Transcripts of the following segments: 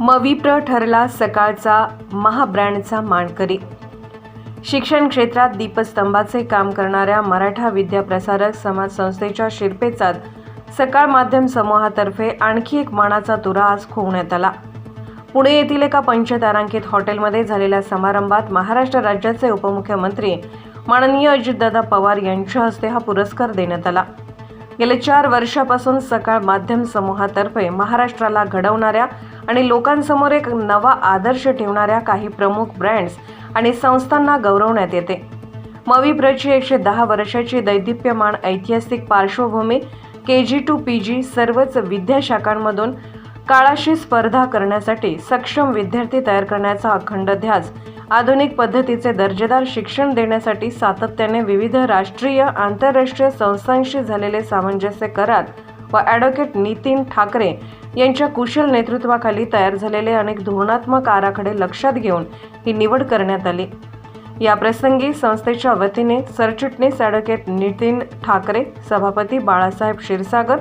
मविप्र ठरला सकाळचा महाब्रँडचा मानकरी. शिक्षण क्षेत्रात दीपस्तंभाचे काम करणाऱ्या मराठा विद्याप्रसारक समाज संस्थेच्या शिरपेचात सकाळ माध्यम समूहातर्फे आणखी एक मानाचा तुरा आज खोवण्यात आला. पुणे येथील एका पंचतारांकित हॉटेलमध्ये झालेल्या समारंभात महाराष्ट्र राज्याचे उपमुख्यमंत्री माननीय अजितदादा पवार यांच्या हस्ते हा पुरस्कार देण्यात आला. गेल्या चार वर्षापासून सकाळ माध्यम समूहातर्फे महाराष्ट्राला घडवणाऱ्या आणि लोकांसमोर एक नवा आदर्श ठेवणाऱ्या काही प्रमुख ब्रँड्स आणि संस्थांना गौरवण्यात येते. मविप्रची एकशे दहा वर्षाची दैदिप्यमान ऐतिहासिक पार्श्वभूमी के जी टू पी जी सर्वच विद्याशाखांमधून काळाशी स्पर्धा करण्यासाठी सक्षम विद्यार्थी तयार करण्याचा अखंड ध्यास आधुनिक पद्धतीचे दर्जेदार शिक्षण देण्यासाठी सातत्याने विविध राष्ट्रीय आंतरराष्ट्रीय संस्थांशी झालेले सामंजस्य करार व ॲडव्होकेट नितीन ठाकरे यांच्या कुशल नेतृत्वाखाली तयार झालेले अनेक धोरणात्मक आराखडे लक्षात घेऊन ही निवड करण्यात आली. या प्रसंगी संस्थेच्या वतीने सरचिटणीस ॲडव्होकेट नितीन ठाकरे सभापती बाळासाहेब क्षीरसागर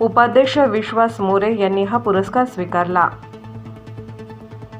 उपाध्यक्ष विश्वास मोरे यांनी हा पुरस्कार स्वीकारला.